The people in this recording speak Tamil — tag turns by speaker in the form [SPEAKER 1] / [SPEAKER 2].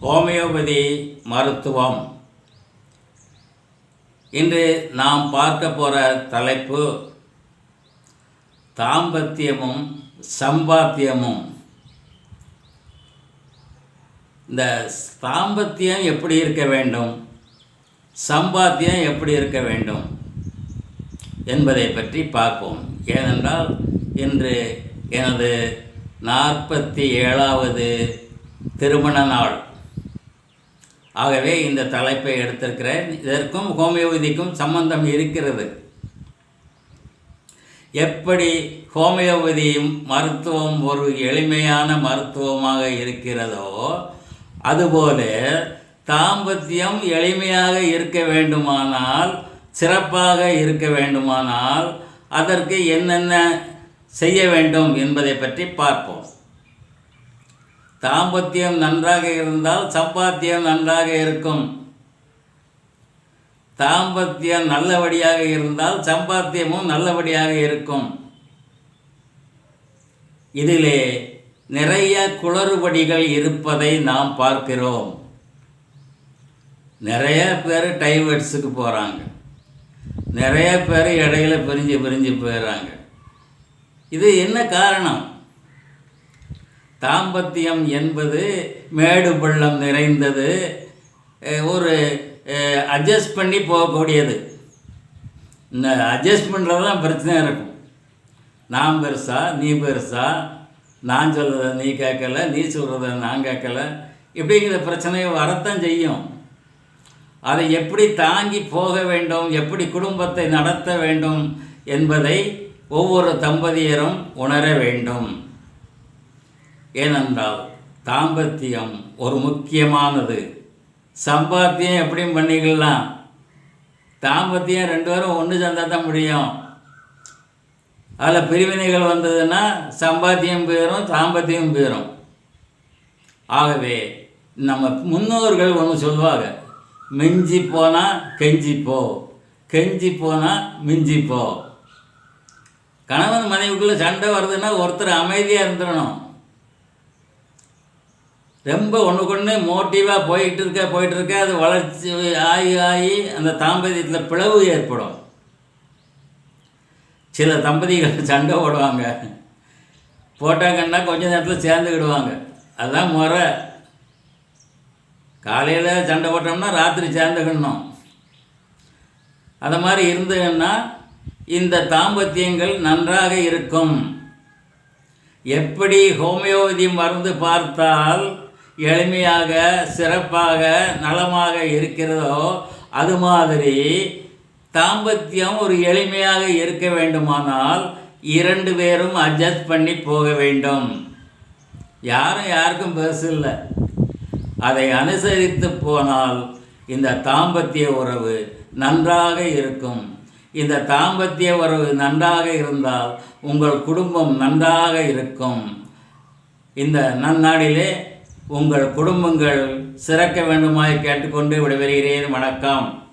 [SPEAKER 1] ஹோமியோபதி மருத்துவம். இன்று நாம் பார்க்க போகிற தலைப்பு தாம்பத்தியமும் சம்பாத்தியமும். இந்த தாம்பத்தியம் எப்படி இருக்க வேண்டும்? சம்பாத்தியம் எப்படி இருக்க வேண்டும்? என்பதை பற்றி பார்ப்போம். ஏனென்றால் இன்று எனது நாற்பத்தி ஏழாவது திருமண நாள். ஆகவே இந்த தலைப்பை எடுத்திருக்கிறேன். இதற்கும் ஹோமியோபதிக்கும் சம்பந்தம் இருக்கிறது. எப்படி ஹோமியோபதி மருத்துவம் ஒரு எளிமையான மருத்துவமாக இருக்கிறதோ அதுபோல தாம்பத்தியம் எளிமையாக இருக்க வேண்டுமானால் சிறப்பாக இருக்க வேண்டுமானால் அதற்கு என்னென்ன செய்ய வேண்டும் என்பதை பற்றி பார்ப்போம். தாம்பத்தியம் நன்றாக இருந்தால் சம்பாத்தியம் நன்றாக இருக்கும். தாம்பத்தியம் நல்லபடியாக இருந்தால் சம்பாத்தியமும் நல்லபடியாக இருக்கும். இதிலே நிறைய குளறுபடிகள் இருப்பதை நாம் பார்க்கிறோம். நிறைய பேர் டைவர்ட்ஸுக்கு போகிறாங்க நிறைய பேர் இடையில பிரிஞ்சு பிரிஞ்சு போயிடுறாங்க இது என்ன காரணம்? தாம்பத்தியம் என்பது மேடு பள்ளம் நிறைந்தது ஒரு அட்ஜஸ்ட் பண்ணி போகக்கூடியது. இந்த அட்ஜஸ்ட் பண்ணுறது தான் பிரச்சனை இருக்கும். நான் பெருசா நீ பெருசா நான் சொல்கிறத நீ கேட்கல நீ சொல்கிறத நான் கேட்கலை இப்படிங்கிற பிரச்சனையை வரத்தான் செய்யும். அதை எப்படி தாங்கி போக வேண்டும் எப்படி குடும்பத்தை நடத்த வேண்டும் என்பதை ஒவ்வொரு தம்பதியரும் உணர வேண்டும். ஏனென்றால் தாம்பத்தியம் ஒரு முக்கியமானது. சம்பாத்தியம் எப்படியும் பண்ணிக்கலாம் தாம்பத்தியம் ரெண்டு பேரும் ஒன்று சேர்ந்தா தான் முடியும். அதில் பிரிவினைகள் வந்ததுன்னா சம்பாத்தியம் போயிடும் தாம்பத்தியம் போயிடும் ஆகவே நம்ம முன்னோர்கள் ஒன்று சொல்லுவாங்க மிஞ்சி போனால் கெஞ்சி போ கெஞ்சி போனால் மிஞ்சி போ. கணவன் மனைவிக்குள்ளே சண்டை வருதுன்னா ஒருத்தர் அமைதியாக இருந்துடணும். ரொம்ப ஒன்றுக்கொன்று மோட்டிவாக போயிட்டு இருக்க போயிட்டு இருக்க அது வளர்ச்சி ஆகி ஆகி அந்த தாம்பத்தியத்தில் பிளவு ஏற்படும். சில தம்பதிகள் சண்டை போடுவாங்க. போட்டாங்கன்னா கொஞ்ச நேரத்தில் சேர்ந்துக்கிடுவாங்க. அதுதான் முறை. காலையில் சண்டை போட்டோம்னா ராத்திரி சேர்ந்துக்கணும். அந்த மாதிரி இருந்ததுன்னா இந்த தாம்பத்தியங்கள் நன்றாக இருக்கும். எப்படி ஹோமியோபதி மருந்து பார்த்தால் எளிமையாக சிறப்பாக நலமாக இருக்கிறதோ அது மாதிரி தாம்பத்தியம் ஒரு எளிமையாக இருக்க வேண்டுமானால் இரண்டு பேரும் அட்ஜஸ்ட் பண்ணி போக வேண்டும். யாரும் யாருக்கும் பெருசு இல்லை. அதை அனுசரித்து போனால் இந்த தாம்பத்திய உறவு நன்றாக இருக்கும். இந்த தாம்பத்திய உறவு நன்றாக இருந்தால் உங்கள் குடும்பம் நன்றாக இருக்கும். இந்த நன்னாடிலே உங்கள் குடும்பங்கள் சிறக்க வேண்டுமாய் கேட்டுக்கொண்டு விடைபெறுகிறேன். வணக்கம்.